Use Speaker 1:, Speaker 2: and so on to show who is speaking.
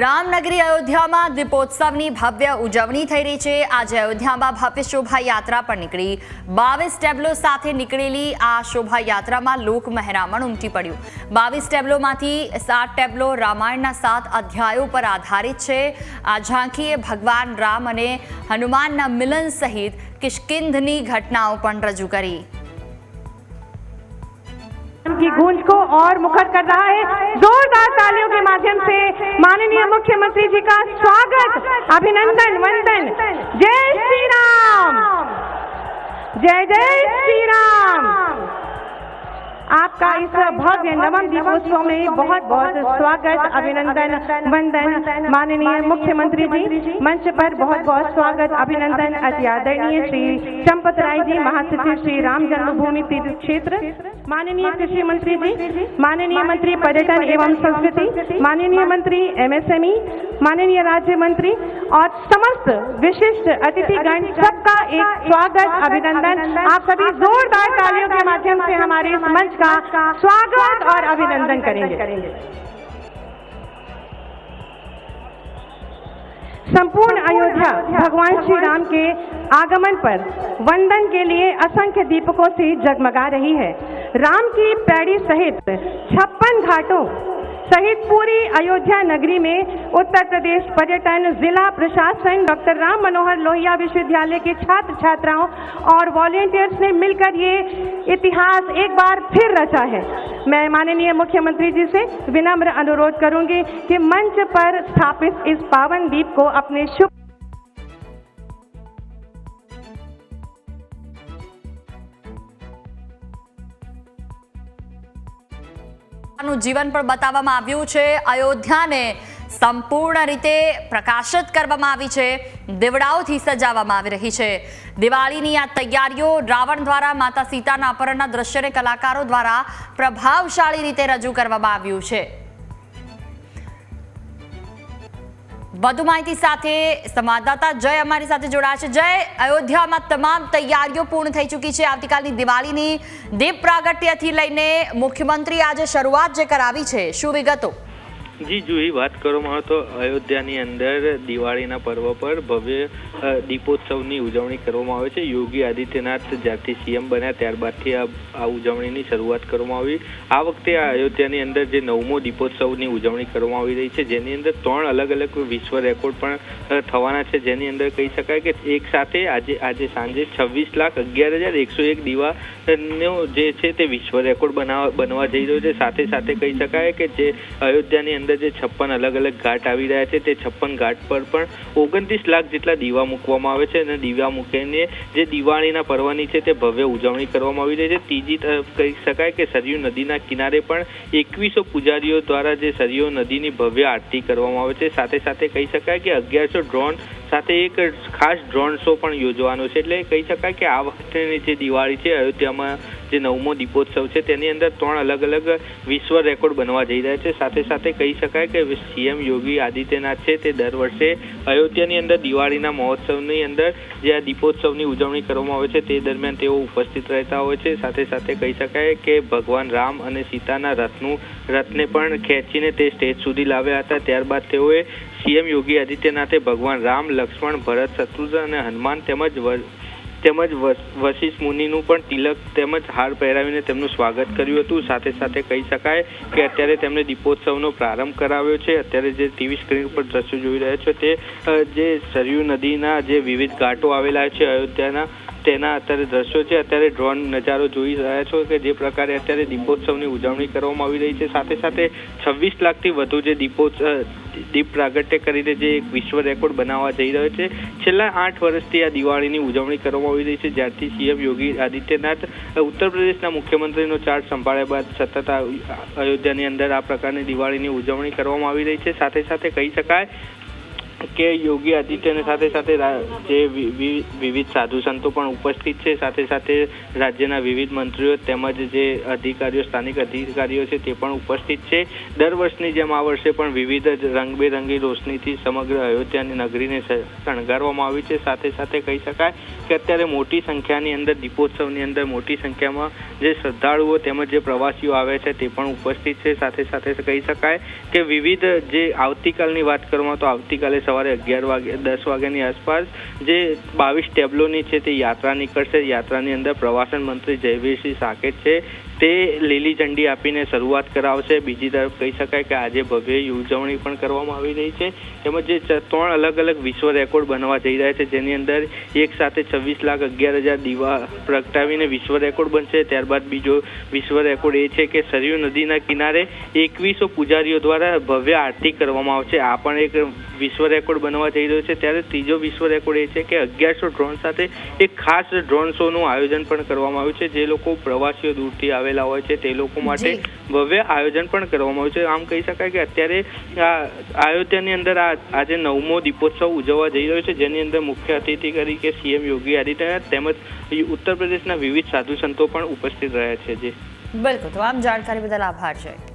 Speaker 1: રામનગરી અયોધ્યામાં દીપોત્સવની ભવ્ય ઉજવણી થઈ રહી છે. આજે અયોધ્યામાં ભવ્ય શોભાયાત્રા પણ નીકળી. બાવીસ ટેબ્લો સાથે નીકળેલી આ શોભાયાત્રામાં લોક મહેરામણ ઉમટી પડ્યું. બાવીસ ટેબ્લોમાંથી સાત ટેબ્લો રામાયણના સાત અધ્યાયો પર આધારિત છે. આ ઝાંખીએ ભગવાન રામ અને હનુમાનના મિલન સહિત કિષ્કિંધની ઘટનાઓ પણ રજૂ કરી.
Speaker 2: की गूंज को और मुखर कर रहा है। जोरदार तालियों के माध्यम से माननीय मुख्यमंत्री जी का स्वागत, अभिनंदन, वंदन। जय श्री राम जय जय श्री राम आपका इस भव्य नवम दीपोत्सव में बहुत बहुत स्वागत, अभिनंदन, वंदन। माननीय मुख्यमंत्री जी, मंच पर बहुत बहुत स्वागत, अभिनंदन। अति आदरणीय श्री चंपत राय जी, महासचिव श्री राम जन्मभूमि तीर्थ क्षेत्र। माननीय कृषि मंत्री जी, माननीय मंत्री पर्यटन एवं संस्कृति, माननीय मंत्री एमएसएमई, माननीय राज्य मंत्री और समस्त विशिष्ट अतिथिगण सबका एक स्वागत, अभिनंदन। आप सभी जोरदार तालियों के माध्यम से हमारे इस मंच का स्वागत और अभिनंदन करेंगे। संपूर्ण अयोध्या, भगवान श्री राम के आगमन पर वंदन के लिए असंख्य दीपकों से जगमगा रही है। राम की पैड़ी सहित छप्पन घाटों सहित पूरी अयोध्या नगरी में उत्तर प्रदेश पर्यटन जिला प्रशासन डॉक्टर राम मनोहर लोहिया विश्वविद्यालय के छात्र छात्राओं और वॉलेंटियर्स ने मिलकर ये इतिहास एक बार फिर रचा है। मैं माननीय मुख्यमंत्री जी से विनम्र अनुरोध करूँगी कि मंच पर स्थापित इस पावन दीप को अपने शुभ
Speaker 1: નું જીવન પણ બતાવવામાં આવ્યું છે. અયોધ્યાને સંપૂર્ણ રીતે પ્રકાશિત કરવામાં આવી છે. દેવડાઓથી સજાવવામાં આવી રહી છે. દિવાળીની આ તૈયારીઓ રાવણ દ્વારા, માતા સીતાના અપહરણના દ્રશ્યને કલાકારો દ્વારા પ્રભાવશાળી રીતે રજૂ કરવામાં આવ્યું છે. વધુ માહિતી સાથે સંવાદદાતા જય અમારી સાથે જોડાશે જય, અયોધ્યામાં તમામ તૈયારીઓ પૂર્ણ થઈ ચૂકી છે. આવતીકાલની દિવાળીની દીપ પ્રાગટ્યથી લઈને મુખ્યમંત્રી આજે શરૂઆત જે કરાવી છે, શું વિગતો?
Speaker 3: જી જુહી વાત કરવામાં આવે તો અયોધ્યાની અંદર દિવાળીના પર્વ પર ભવ્ય દીપોત્સવની ઉજવણી કરવામાં આવે છે. યોગી આદિત્યનાથ જ્યારથી સીએમ બન્યા ત્યારબાદથી આ ઉજવણીની શરૂઆત કરવામાં આવી. આ વખતે આ અયોધ્યાની અંદર જે નવમો દીપોત્સવની ઉજવણી કરવામાં આવી રહી છે, જેની અંદર ત્રણ અલગ અલગ વિશ્વ રેકોર્ડ પણ થવાના છે. જેની અંદર કહી શકાય કે એક સાથે આજે આજે સાંજે છવ્વીસ લાખ અગિયાર હજાર એકસો એક દીવા નો જે છે તે વિશ્વ રેકોર્ડ બનાવવા બનવા જઈ રહ્યો છે. સાથે સાથે કહી શકાય કે જે અયોધ્યાની અંદર જે છપ્પન અલગ અલગ ઘાટ આવી રહ્યા છે, તે છપ્પન ઘાટ પર પણ ઓગણત્રીસ લાખ જેટલા દીવા મૂકવામાં આવે છે અને દીવા મૂકીને જે દિવાળીના પર્વની છે તે ભવ્ય ઉજવણી કરવામાં આવી રહી છે. ત્રીજી તરફ કહી શકાય કે સરયુ નદીના કિનારે પણ એકવીસો પૂજારીઓ દ્વારા જે સરયુ નદીની ભવ્ય આરતી કરવામાં આવે છે. સાથે સાથે કહી શકાય કે અગિયારસો ડ્રોન સાથે એક ખાસ ડ્રોન શો પણ યોજવાનો છે. એટલે કહી શકાય કે આ વખતેની જે દિવાળી છે, અયોધ્યામાં જે નવમો દીપોત્સવ છે, તેની અંદર ત્રણ અલગ અલગ વિશ્વ રેકોર્ડ બનવા જઈ રહ્યા છે. સાથે સાથે કહી શકાય કે સીએમ યોગી આદિત્યનાથ છે, તે દર વર્ષે અયોધ્યાની અંદર દિવાળીના મહોત્સવની અંદર જે આ દીપોત્સવની ઉજવણી કરવામાં આવે છે, તે દરમિયાન તેઓ ઉપસ્થિત રહેતા હોય છે. સાથે સાથે કહી શકાય કે ભગવાન રામ અને સીતાના રથનું રથને પણ ખેંચીને તે સ્ટેજ સુધી લાવ્યા હતા. ત્યારબાદ તેઓએ સીએમ યોગી આદિત્યનાથે ભગવાન રામ, લક્ષ્મણ, ભરત, શત્રુઘ્ન અને હનુમાન તેમજ તેમજ વશિષ્ઠ મુનિનું પણ તિલક તેમજ હાર પહેરાવીને તેમનું સ્વાગત કર્યું હતું. સાથે સાથે કહી શકાય કે અત્યારે તેમણે દીપોત્સવનો પ્રારંભ કરાવ્યો છે. અત્યારે જે ટીવી સ્ક્રીન પર દ્રશ્યો જોઈ રહ્યા છો તે જે સરયુ નદીના જે વિવિધ ઘાટો આવેલા છે, અયોધ્યાના તેના અત્યારે દ્રશ્યો છે. અત્યારે ડ્રોન નજારો જોઈ રહ્યા છો કે જે પ્રકારે અત્યારે દીપોત્સવની ઉજવણી કરવામાં આવી રહી છે. સાથે સાથે છવ્વીસ લાખથી વધુ જે દીપોત્સવ દીપ પ્રાગટ્ય કરીને જે એક વિશ્વ રેકોર્ડ બનાવવા જઈ રહ્યો છે. છેલ્લા આઠ વર્ષથી આ દિવાળીની ઉજવણી કરવામાં આવી રહી છે. જ્યારથી સીએમ યોગી આદિત્યનાથ ઉત્તર પ્રદેશના મુખ્યમંત્રીનો ચાર્જ સંભાળ્યા બાદ સતત અયોધ્યાની અંદર આ પ્રકારની દિવાળીની ઉજવણી કરવામાં આવી રહી છે. સાથે સાથે કહી શકાય કે યોગી આદિત્યની સાથે સાથે જે વિવિધ સાધુ સંતો પણ ઉપસ્થિત છે, સાથે સાથે રાજ્યના વિવિધ મંત્રીઓ તેમજ જે અધિકારીઓ, સ્થાનિક અધિકારીઓ છે તે પણ ઉપસ્થિત છે. દર વર્ષની જેમ આ વર્ષે પણ વિવિધ રંગબેરંગી રોશનીથી સમગ્ર અયોધ્યાની નગરીને શણગારવામાં આવી છે. સાથે સાથે કહી શકાય કે અત્યારે મોટી સંખ્યાની અંદર, દીપોત્સવની અંદર મોટી સંખ્યામાં જે શ્રદ્ધાળુઓ તેમજ જે પ્રવાસીઓ આવે છે તે પણ ઉપસ્થિત છે. સાથે સાથે કહી શકાય કે વિવિધ જે આવતીકાલની વાત કરવામાં તો આવતીકાલે સવારે અગિયાર વાગે, દસ વાગ્યાની આસપાસ જે બાવીસ ટેબ્લોની છે તે યાત્રા નીકળશે. યાત્રાની અંદર પ્રવાસન મંત્રી જયવીરસિંહ સાકેત છે. તે લીલી ઝંડી આપીને શરૂઆત કરાવશે. બીજી તરફ કહી શકાય કે આજે ભવ્ય ઉજવણી પણ કરવામાં આવી રહી છે. તેમજ જે ત્રણ અલગ અલગ વિશ્વ રેકોર્ડ બનવા જઈ રહ્યા છે. જેની અંદર એક સાથે છવ્વીસ લાખ અગિયાર હજાર દીવા પ્રગટાવીને વિશ્વ રેકોર્ડ બનશે. ત્યારબાદ બીજો વિશ્વ રેકોર્ડ એ છે કે સરયુ નદીના કિનારે એકવીસો પૂજારીઓ દ્વારા ભવ્ય આરતી કરવામાં આવશે. આ પણ એક વિશ્વ રેકોર્ડ બનવા જઈ રહ્યો છે. ત્યારે ત્રીજો વિશ્વ રેકોર્ડ એ છે કે અગિયારસો ડ્રોન સાથે એક ખાસ ડ્રોન શોનું આયોજન પણ કરવામાં આવ્યું છે. જે લોકો પ્રવાસીઓ દૂરથી આવેલા હોય છે તે લોકો માટે ભવ્ય આયોજન પણ કરવામાં આવ્યું છે. આમ કહી શકાય કે અત્યારે આ અયોધ્યાની અંદર આ આજે નવમો દીપોત્સવ ઉજવવા જઈ રહ્યો છે. જેની અંદર મુખ્ય અતિથિ તરીકે સીએમ યોગી આદિત્યનાથ તેમજ ઉત્તર પ્રદેશના વિવિધ સાધુ સંતો પણ ઉપસ્થિત રહ્યા છે જી.
Speaker 1: બિલકુલ તમામ જાણકારી બદલ આભાર છે.